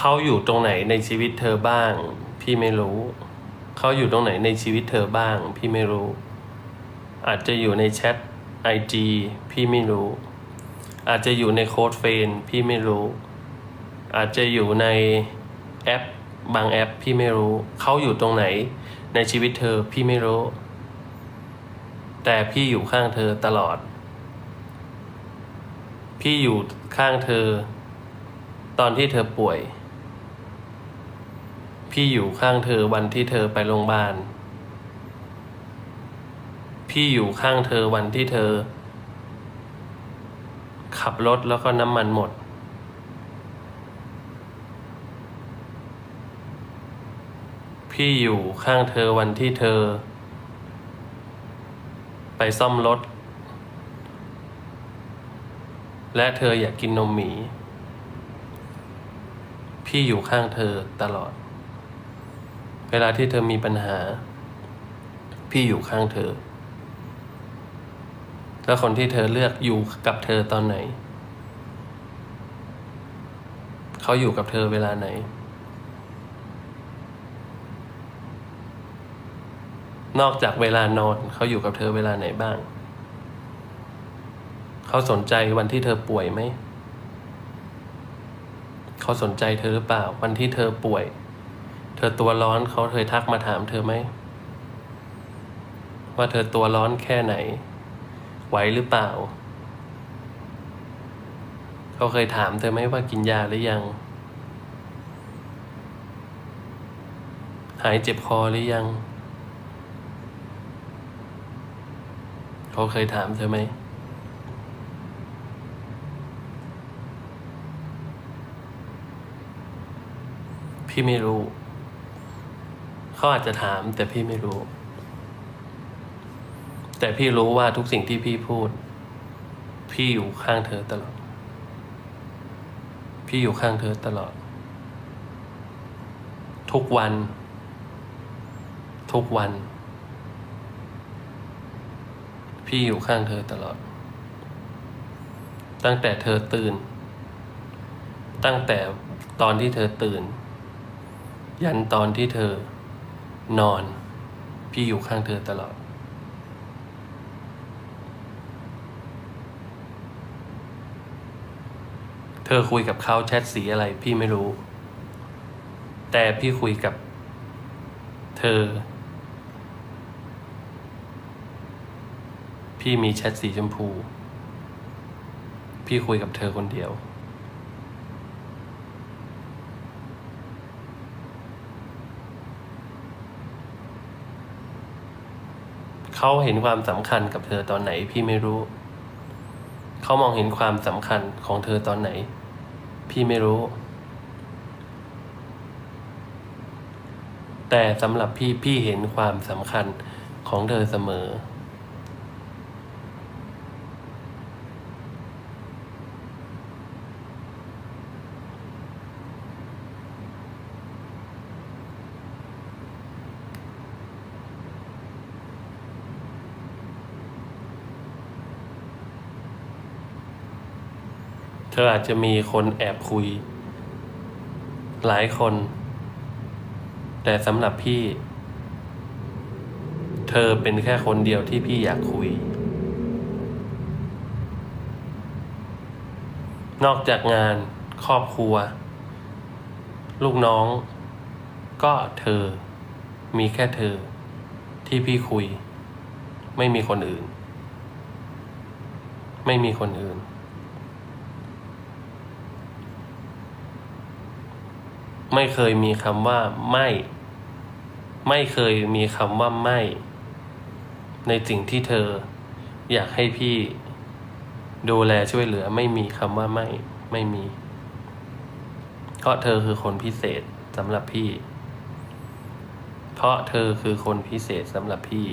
เขาอยู่ตรงไหนในชีวิตเธอบ้าง พี่ไม่รู้ เขาอยู่ตรงไหนในชีวิตเธอบ้าง พี่ไม่รู้ อาจจะอยู่ในแชทไอจีพี่ไม่รู้ อาจจะอยู่ในโค้ดเฟนพี่ไม่รู้ อาจจะอยู่ในแอปบางแอปพี่ไม่รู้ เขาอยู่ตรงไหนในชีวิตเธอพี่ไม่รู้ แต่พี่อยู่ข้างเธอตลอด พี่อยู่ข้างเธอ ตอนที่เธอป่วย พี่อยู่ข้างเธอวันที่เธอไปโรงพยาบาล พี่อยู่ข้างเธอวันที่เธอ ขับรถแล้วก็น้ำมันหมด พี่อยู่ข้างเธอวันที่เธอ ไปซ่อมรถ และเธออยากกินนมหมีพี่อยู่ข้างเธอตลอด เวลาที่เธอมีปัญหา พี่อยู่ข้างเธอ แล้วคนที่เธอเลือกอยู่กับเธอตอนไหน เขาอยู่กับเธอเวลาไหน นอกจากเวลานอนเขาอยู่กับเธอเวลาไหนบ้าง เขาสนใจวันที่เธอป่วยไหม เขาสนใจเธอหรือเปล่า วันที่เธอป่วย เธอตัวร้อนเขาเคยทักมาถามเธอไหม ว่าเธอตัวร้อนแค่ไหน ไหวหรือเปล่า เขาเคยถามเธอไหมว่ากินยาหรือยัง หายเจ็บคอหรือยัง เขาเคยถามเธอไหมพี่ไม่รู้ เขาอาจจะถามแต่พี่ไม่รู้ แต่พี่รู้ว่าทุกสิ่งที่พี่พูด พี่อยู่ข้างเธอตลอด พี่อยู่ข้างเธอตลอด ทุกวัน ทุกวัน พี่อยู่ข้างเธอตลอด ตั้งแต่เธอตื่น ตั้งแต่ตอนที่เธอตื่น ยันตอนที่เธอ นอน พี่อยู่ข้างเธอตลอด เธอคุยกับเขาแชทสีอะไร พี่ไม่รู้ แต่พี่คุยกับ เธอ พี่มีแชทสีชมพู พี่คุยกับเธอคนเดียว เขาเห็นความสำคัญกับเธอตอนไหนพี่ไม่รู้ เขามองเห็นความสำคัญของเธอตอนไหน พี่ไม่รู้ แต่สำหรับพี่พี่เห็นความสำคัญของเธอเสมอ ธออาจจะมีคนแอบคุย หลายคน แต่สำหรับพี่ เธอเป็นแค่คนเดียวที่พี่อยากคุย นอกจากงานครอบครัว ลูกน้อง ก็เธอ มีแค่เธอ ที่พี่คุย ไม่มีคนอื่น ไม่มีคนอื่น ไม่เคยมีคำว่าไม่ ไม่เคยมีคำว่าไม่ ในสิ่งที่เธอ อยากให้พี่ ดูแลช่วยเหลือไม่มีคำว่าไม่ ไม่มี เพราะเธอคือคนพิเศษสำหรับพี่ เพราะเธอคือคนพิเศษสำหรับพี่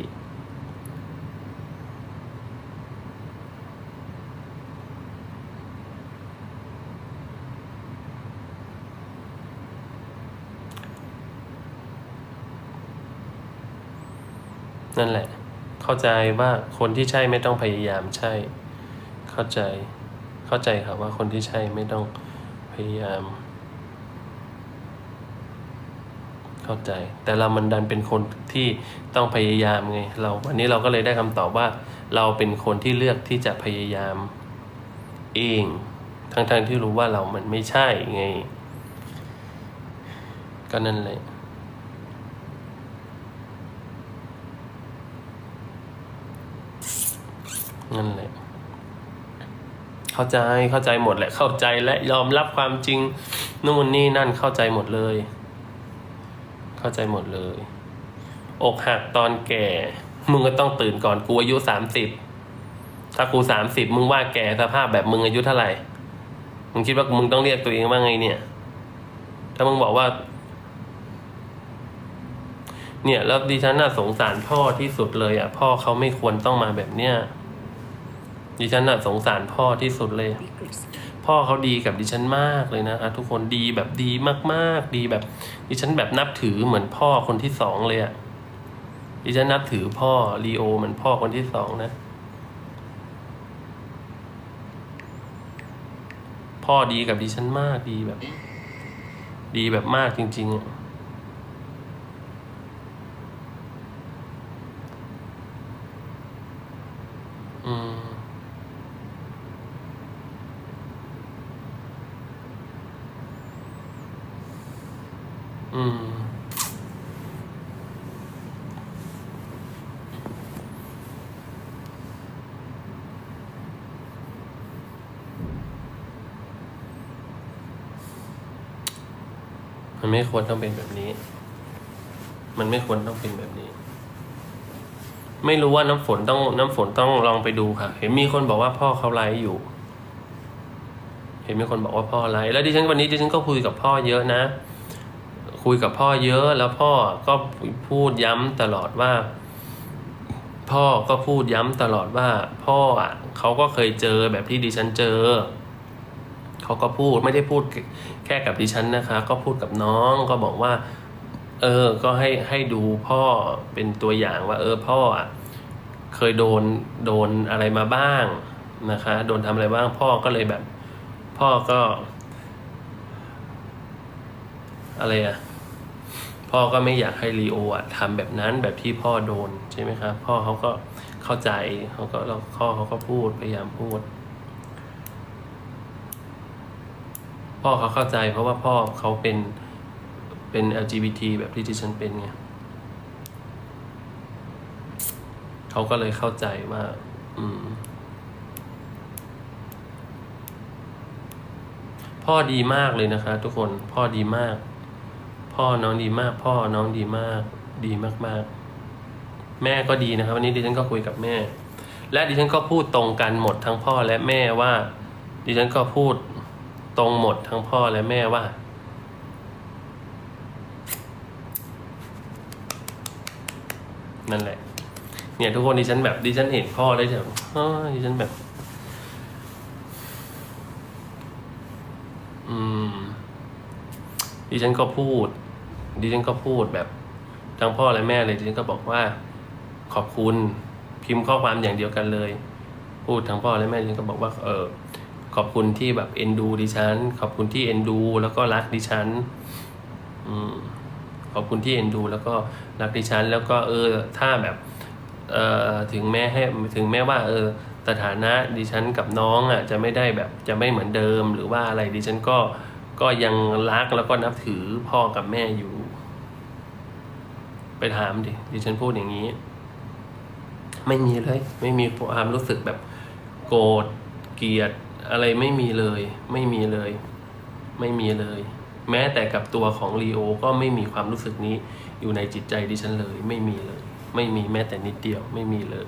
นั่นแหละ เข้าใจว่าคนที่ใช่ไม่ต้องพยายามใช่ เข้าใจ เข้าใจครับว่าคนที่ใช่ไม่ต้องพยายาม เข้าใจ แต่เรามันดันเป็นคนที่ต้องพยายามไง เราวันนี้เราก็เลยได้คำตอบว่า เราเป็นคนที่เลือกที่จะพยายาม เอง ทั้งๆที่รู้ว่าเรามันไม่ใช่ไง ก็นั่นแหละ นั่นแหละ เข้าใจเข้าใจหมดแหละ เข้าใจและยอมรับความจริงนู่นนี่นั่นเข้าใจหมดเลย เข้าใจหมดเลย อกหักตอนแก่ มึงก็ต้องตื่นก่อนกูอายุสามสิบถ้ากูสามสิบมึงว่าแก่สภาพแบบมึงอายุเท่าไหร่ มึงคิดว่ามึงต้องเรียกตัวเองว่าไงเนี่ย ถ้ามึงบอกว่า เนี่ย แล้วดิฉันน่ะสงสารพ่อที่สุดเลยอะ พ่อเขาไม่ควรต้องมาแบบเนี้ย ดิฉันน่ะสงสารพ่อที่สุดเลย พ่อเขาดีกับดิฉันมากเลยนะคะทุกคนดีแบบดีมากๆ ดีแบบ ดิฉันแบบนับถือเหมือนพ่อคนที่สองเลยอะดิฉันนับถือพ่อลีโอเหมือนพ่อคนที่สองนะ พ่อดีกับดิฉันมากดีแบบ ดีแบบมากจริงๆอะ อืมมันไม่ควรต้องเป็นแบบนี้ มันไม่ควรต้องเป็นแบบนี้ ไม่รู้ว่าน้ำฝนต้องน้ำฝนต้องลองไปดูค่ะ เห็นมีคนบอกว่าพ่อเขาไลฟ์อยู่ เห็นมีคนบอกว่าพ่อไลฟ์แล้วดิฉันวันนี้ดิฉันก็คุยกับพ่อเยอะนะ คุยกับพ่อเยอะแล้วพ่อก็พูดย้ำตลอดว่า พ่อก็พูดย้ำตลอดว่า พ่ออะเขาก็เคยเจอแบบที่ดิฉันเจอเขาก็พูดไม่ได้พูดแค่กับดิฉันนะคะ ก็พูดกับน้องก็บอกว่า เออ ก็ให้ให้ดูพ่อเป็นตัวอย่างว่า เออพ่ออะเคยโดนโดนอะไรมาบ้างนะคะ โดนทำอะไรบ้างพ่อก็เลยแบบ พ่อก็ อะไรอะ พ่อก็ไม่อยากให้ลีโออะทำแบบนั้นแบบที่พ่อโดนใช่ไหมครับ พ่อเขาก็เข้าใจเขาก็เราพ่อเขาก็พูดพยายามพูด พ่อเขาเข้าใจ เพราะว่าพ่อเขาเป็นเป็น LGBT แบบที่ดิฉันเป็นไงเขาก็เลยเข้าใจว่า อืมพ่อดีมากเลยนะคะ ทุกคนพ่อดีมาก พ่อน้องดีมาก พ่อน้องดีมาก ดีมากๆ แม่ก็ดีนะครับ วันนี้ดิฉันก็คุยกับแม่ และดิฉันก็พูดตรงกันหมดทั้งพ่อและแม่ว่า ดิฉันก็พูดตรงหมดทั้งพ่อและแม่ว่า นั่นแหละ เนี่ยทุกคนดิฉันแบบดิฉันเห็นพ่อแล้วจะอ๋อดิฉันแบบ อืมดิฉันก็พูด ดิฉันก็พูดแบบทั้งพ่อและแม่เลยดิฉันก็บอกว่าขอบคุณพิมพ์ข้อความอย่างเดียวกันเลย พูดทั้งพ่อและแม่ดิฉันก็บอกว่าเออขอบคุณที่แบบเอ็นดูดิฉัน ขอบคุณที่เอ็นดู แล้วก็รักดิฉันอืมขอบคุณที่เอ็นดู แล้วก็รักดิฉัน แล้วก็เออถ้าแบบเอ่อถึงแม้ให้ถึงแม้ว่า เออสถานะดิฉันกับน้องอะจะไม่ได้แบบจะไม่เหมือนเดิมหรือว่าอะไรดิฉันก็ก็ยังรักแล้วก็นับถือพ่อกับแม่อยู่ ไปถามดิดิฉันพูดอย่างนี้ ไม่มีเลย ไม่มีความรู้สึกแบบโกรธเกลียดอะไรไม่มีเลย ไม่มีเลย ไม่มีเลย แม้แต่กับตัวของลีโอก็ไม่มีความรู้สึกนี้อยู่ในจิตใจดิฉันเลย ไม่มีเลย ไม่มีแม้แต่นิดเดียว ไม่มีเลย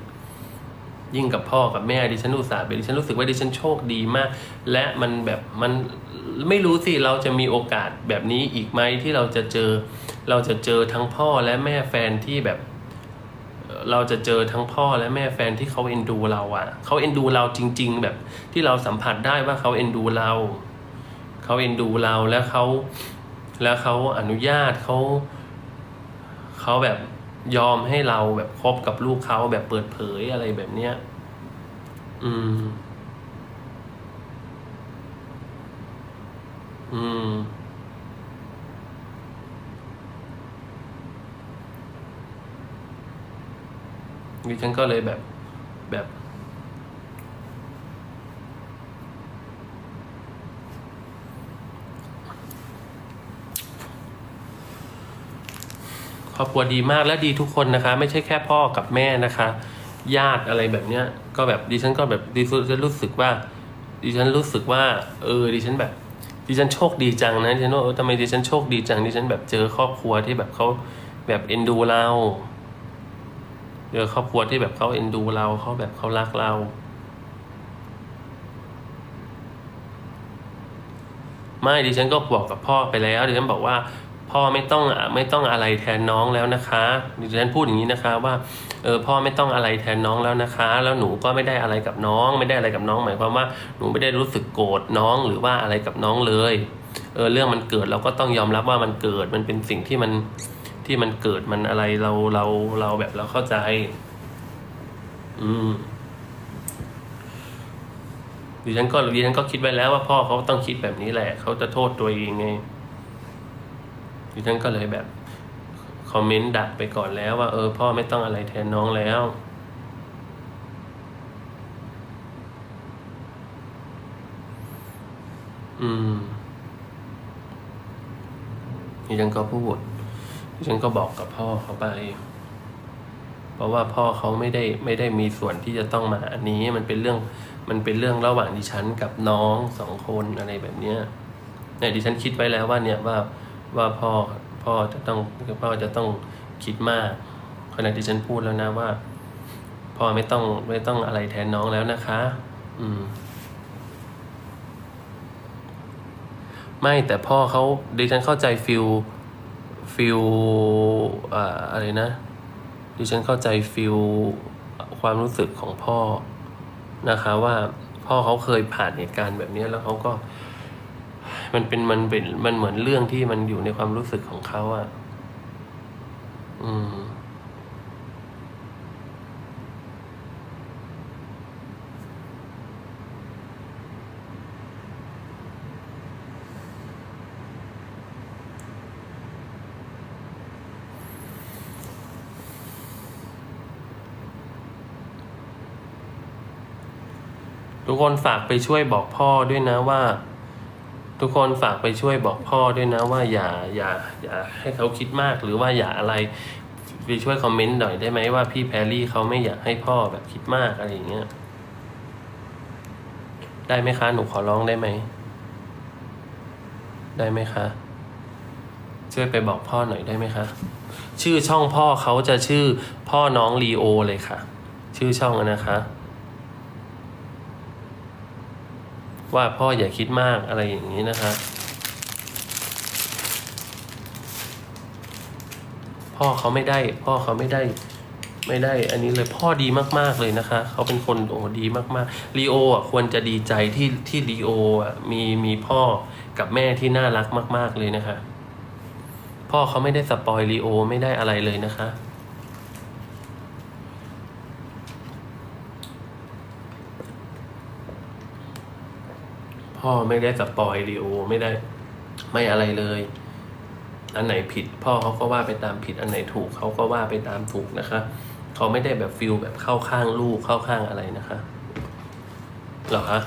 ยิ่งกับพ่อกับแม่ดิฉันอุตส่าห์ไปดิฉันรู้สึกว่าดิฉันโชคดีมาก และมันแบบมัน ไม่รู้สิเราจะมีโอกาสแบบนี้อีกไหมที่เราจะเจอ เราจะเจอทั้งพ่อและแม่แฟนที่แบบ เราจะเจอทั้งพ่อและแม่แฟนที่เขาเอ็นดูเราอะ่ะเขาเอ็นดูเราจริง ๆ แบบที่เราสัมผัสได้ว่าเขาเอ็นดูเราเขาเอ็นดูเราแล้วเขาแล้วเขาอนุญาตเขาเขาแบบยอมให้เราแบบคบกับลูกเขาแบบเปิดเผยอะไรแบบเนี้ย อืม อืม ดิฉันก็เลยแบบแบบครอบครัวดีมากและดีทุกคนนะคะ ไม่ใช่แค่พ่อกับแม่นะคะ ญาติอะไรแบบเนี้ย ก็แบบดิฉันก็แบบดิฉันรู้สึกว่าดิฉันรู้สึกว่า เออดิฉันแบบ ดิฉันโชคดีจังนะดิฉันว่าเออทำไมดิฉันโชคดีจังดิฉันแบบเจอครอบครัวที่แบบเขาแบบเอ็นดูเราเจอครอบครัวที่แบบเขาเอ็นดูเราเขาแบบเขารักเราไม่ดิฉันก็บอกกับพ่อไปแล้วดิฉันบอกว่า พ่อไม่ต้องไม่ต้องอะไรแทนน้องแล้วนะคะดิฉันพูดอย่างนี้นะคะว่าเออพ่อไม่ต้องอะไรแทนน้องแล้วนะคะ แล้วหนูก็ไม่ได้อะไรกับน้อง ไม่ได้อะไรกับน้องหมายความว่าหนูไม่ได้รู้สึกโกรธน้องหรือว่าอะไรกับน้องเลยเออเรื่องมันเกิดเราก็ต้องยอมรับว่ามันเกิดมันเป็นสิ่งที่มันที่มันเกิดมันอะไรเราเราเราแบบเราเข้าใจ อืมดิฉันก็ดิฉันก็คิดไว้แล้วว่าพ่อเขาต้องคิดแบบนี้แหละ เขาจะโทษตัวเองไง ดิฉันก็เลยแบบคอมเมนต์ดักไปก่อนแล้วว่า เออ พ่อไม่ต้องอะไรแทนน้องแล้วอืมดิฉันก็พูดดิฉันก็บอกกับพ่อเขาไป เพราะว่าพ่อเขาไม่ได้ไม่ได้มีส่วนที่จะต้องมาอันนี้มันเป็นเรื่องมันเป็นเรื่องระหว่างดิฉันกับน้องสองคนอะไรแบบเนี้ยเนี่ยดิฉันคิดไว้แล้วว่าเนี่ยว่า ว่าพ่อพ่อจะต้องพ่อจะต้องคิดมากขณะที่ฉันพูดแล้วนะว่า พ่อไม่ต้องไม่ต้องอะไรแทนน้องแล้วนะคะ อืม ไม่แต่พ่อเขาดิฉันเข้าใจฟิลฟิลอ่าอะไรนะดิฉันเข้าใจฟิลความรู้สึกของพ่อนะคะ ว่าพ่อเขาเคยผ่านเหตุการณ์แบบนี้แล้วเขาก็ มันเป็นมันเป็นมันเหมือนเรื่องที่มันอยู่ในความรู้สึกของเขาอะอืม ทุกคนฝากไปช่วยบอกพ่อด้วยนะว่า ทุกคนฝากไปช่วยบอกพ่อด้วยนะว่าอย่าอย่าอย่าให้เขาคิดมากหรือว่าอย่าอะไรไปช่วยคอมเมนต์หน่อยได้ไหมว่าพี่แพรรี่เขาไม่อยากให้พ่อแบบคิดมากอะไรอย่างเงี้ยได้ไหมคะหนูขอร้องได้ไหมได้ไหมคะช่วยไปบอกพ่อหน่อยได้ไหมคะชื่อช่องพ่อเขาจะชื่อพ่อน้องลีโอเลยค่ะ ชื่อช่องนะคะ ว่าพ่ออย่าคิดมากอะไรอย่างนี้นะคะ พ่อเขาไม่ได้ พ่อเขาไม่ได้ ไม่ได้ อันนี้เลยพ่อดีมาก ๆเลยนะคะ เขาเป็นคนโอ้ดีมากๆลีโออะควรจะดีใจที่ที่ลีโออะมีมีพ่อกับแม่ที่น่ารักมาก ๆเลยนะคะ พ่อเขาไม่ได้สปอยลีโอไม่ได้อะไรเลยนะคะ พ่อไม่ได้สปอยลีโอไม่ได้ไม่อะไรเลย อันไหนผิด พ่อเขาก็ว่าไปตามผิด อันไหนถูกเขาก็ว่าไปตามถูกนะคะเขาไม่ได้แบบฟิลแบบเข้าข้างลูกเข้าข้างอะไรนะคะหรอคะ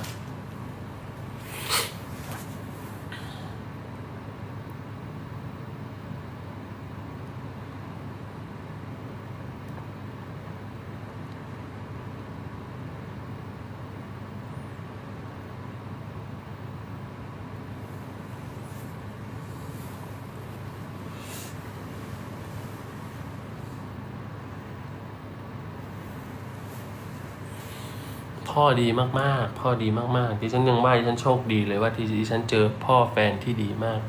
พ่อดีมากๆ พ่อดีมากๆดิฉันยังว่าดิฉันโชคดีเลยว่าที่ดิฉันเจอพ่อแฟนที่ดีมาก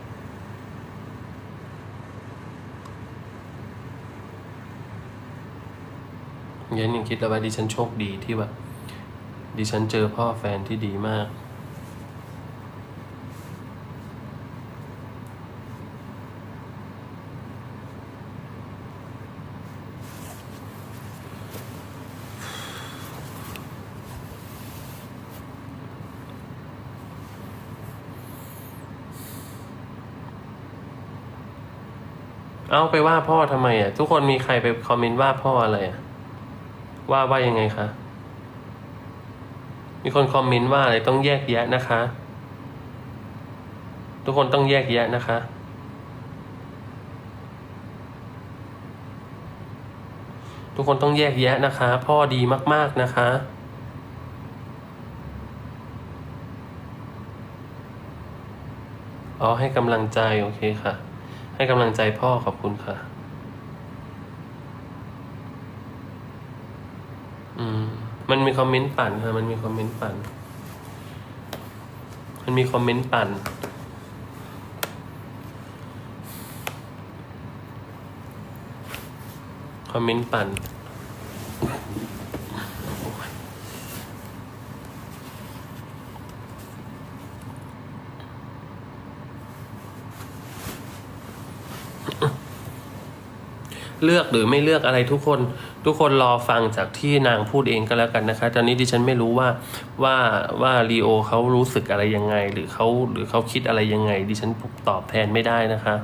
ยันยังคิดเลยว่าดิฉันโชคดีที่แบบดิฉันเจอพ่อแฟนที่ดีมาก เอาไปว่าพ่อทำไมอะ ทุกคนมีใครไปคอมเมนต์ว่าพ่ออะไรอะ ว่าว่ายังไงคะ มีคนคอมเมนต์ว่าอะไรต้องแยกแยะนะคะ ทุกคนต้องแยกแยะนะคะทุกคนต้องแยกแยะนะคะ พ่อดีมาก ๆ นะคะ อ๋อ ให้กำลังใจ โอเคค่ะ ให้กำลังใจพ่อขอบคุณค่ะ อืม มันมีคอมเมนต์ปั่นค่ะ มันมีคอมเมนต์ปั่น มันมีคอมเมนต์ปั่น คอมเมนต์ปั่น เลือกหรือไม่เลือกอะไรทุกคนทุกคนรอฟังจากที่นางพูดเองก็แล้วกันนะคะ ตอนนี้ดิฉันไม่รู้ว่าว่าว่าลีโอเขารู้สึกอะไรยังไง หรือเขาหรือเขาคิดอะไรยังไง ดิฉันตอบแทนไม่ได้นะคะ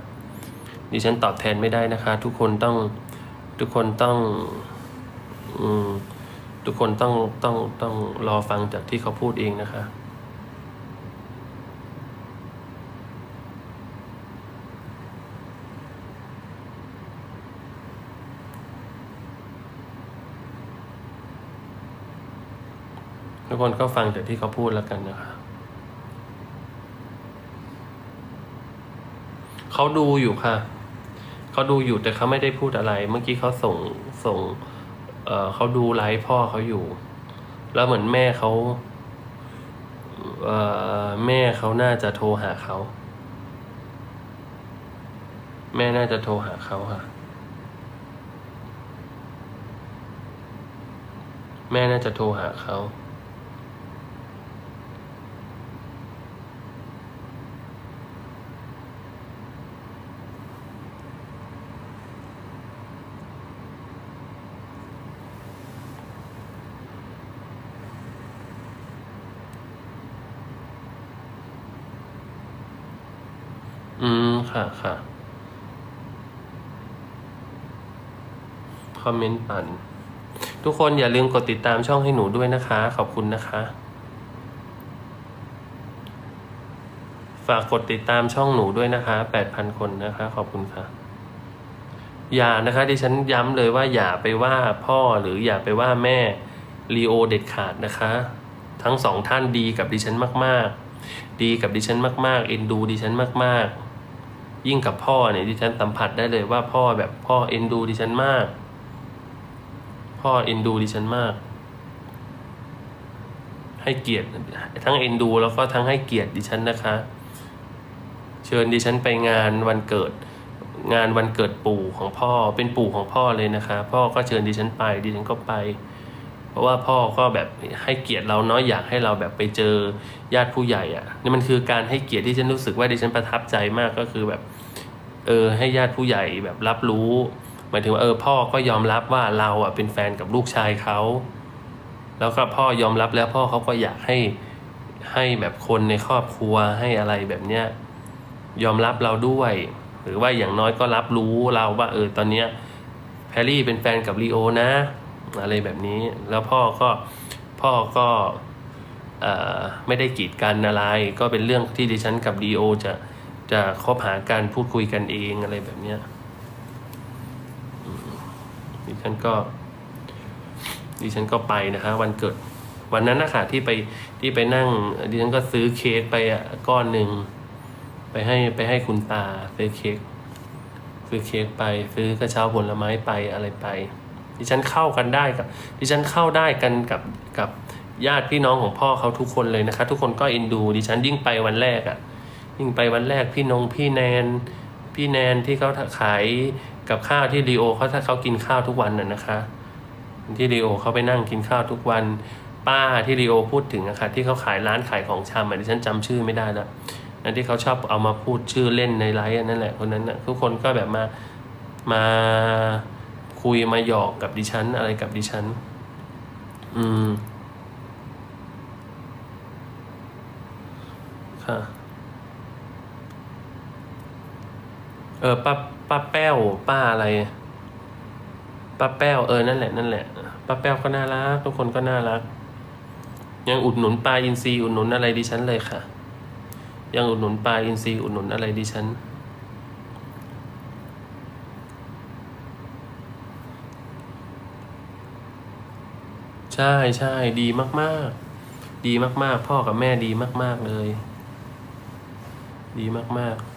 ดิฉันตอบแทนไม่ได้นะคะ ทุกคนต้องทุกคนต้องอืมทุกคนต้องต้องต้องรอฟังจากที่เขาพูดเองนะคะ กคนก็ฟังจากที่เขาพูดแล้วกันนะคะเขาดูอยู่ค่ะ เขาดูอยู่แต่เขาไม่ได้พูดอะไร เมื่อกี้เขาส่งส่งเเขาดูไลฟ์พ่อเขาอยู่ แล้วเหมือนแม่เขาเแม่เขาน่าจะโทรหาเขา แม่น่าจะโทรหาเขาค่ะ แม่น่าจะโทรหาเขา อืม ค่ะค่ะคอมเมนต์ปั่น ทุกคนอย่าลืมกดติดตามช่องให้หนูด้วยนะคะ ขอบคุณนะคะ ฝากกดติดตามช่องหนูด้วยนะคะแปดพันคนนะคะ ขอบคุณค่ะ อย่านะคะดิฉันย้ำเลยว่าอย่าไปว่าพ่อหรืออย่าไปว่าแม่ลีโอเด็ดขาดนะคะ ทั้งสองท่านดีกับดิฉันมาก ๆ ดีกับดิฉันมาก ๆ เอ็นดูดิฉันมาก ๆ ยิ่งกับพ่อเนี่ยดิฉันสัมผัสได้เลยว่าพ่อแบบพ่อเอ็นดูดิฉันมาก พ่อเอ็นดูดิฉันมาก ให้เกียรติทั้งเอ็นดูแล้วก็ทั้งให้เกียรติดิฉันนะคะ เชิญดิฉันไปงานวันเกิด งานวันเกิดปู่ของพ่อเป็นปู่ของพ่อเลยนะคะ พ่อก็เชิญดิฉันไปดิฉันก็ไป ราะว่าพ่อก็แบบให้เกียรติเราเนาะอยากให้เราแบบไปเจอญาติผู้ใหญ่อะ่ะนี่มันคือการให้เกียรติที่ฉันรู้สึกว่าดิฉันประทับใจมากก็คือแบบเออให้ญาติผู้ใหญ่แบบรับรู้หมายถึงว่าเออพ่อก็ยอมรับว่าเราอะเป็นแฟนกับลูกชายเขาแล้วก็พ่อยอมรับแล้วพ่อเขาก็อยากให้ให้แบบคนในครอบครัวให้อะไรแบบเนี้ยยอมรับเราด้วย หรือว่าอย่างน้อยก็รับรู้เราว่าเออตอนเนี้ยแพรรี่เป็นแฟนกับลีโอนะ อะไรแบบนี้ แล้วพ่อก็พ่อก็ไม่ได้กีดกันอะไร ก็เป็นเรื่องที่ดิฉันกับลีโอจะจะคบหาการพูดคุยกันเองอะไรแบบเนี้ยดิฉันก็ดิฉันก็ไปนะคะวันเกิด วันนั้นนะคะที่ไปที่ไปนั่งดิฉันก็ซื้อเค้กไปอะก้อนหนึ่งไปให้ไปให้คุณตาซื้อเค้กซื้อเค้กไปซื้อกระเช้าผลไม้ไปอะไรไป ดิฉันเข้ากันได้กับ ดิฉันเข้าได้กันกับกับญาติพี่น้องของพ่อเขาทุกคนเลยนะคะ ทุกคนก็เอ็นดู ดิฉันยิ่งไปวันแรกอะ่ะยิ่งไปวันแรกพี่นงพี่แนน พี่แนนที่เขาขายกับข้าวที่รีโอเขาถ้าเขากินข้าวทุกวันน่ะนะคะ ที่รีโอเขาไปนั่งกินข้าวทุกวัน ป้าที่รีโอพูดถึงอะค่ะที่เขาขายร้านขายของชำอะดิฉันจำชื่อไม่ได้แล้วนั่นที่เขาชอบเอามาพูดชื่อเล่นในไลฟ์นนั่นแหละคนนั้นนะทุกคนก็แบบมามา คุยมาหยอกกับดิฉัน อะไรกับดิฉัน อืม ค่ะเออป้าป้าแป้วป้าอะไรป้าแป้วเออนั่นแหละนั่นแหละป้าแป้วก็น่ารักทุกคนก็น่ารัก ยังอุดหนุนปลาอินทรีย์อุดหนุนอะไรดิฉันเลยค่ะ ยังอุดหนุนปลาอินทรีย์อุดหนุนอะไรดิฉัน ใช่ใช่ดีมากๆ ดีมากๆ พ่อกับแม่ดีมาก ๆเลย ดีมาก ๆ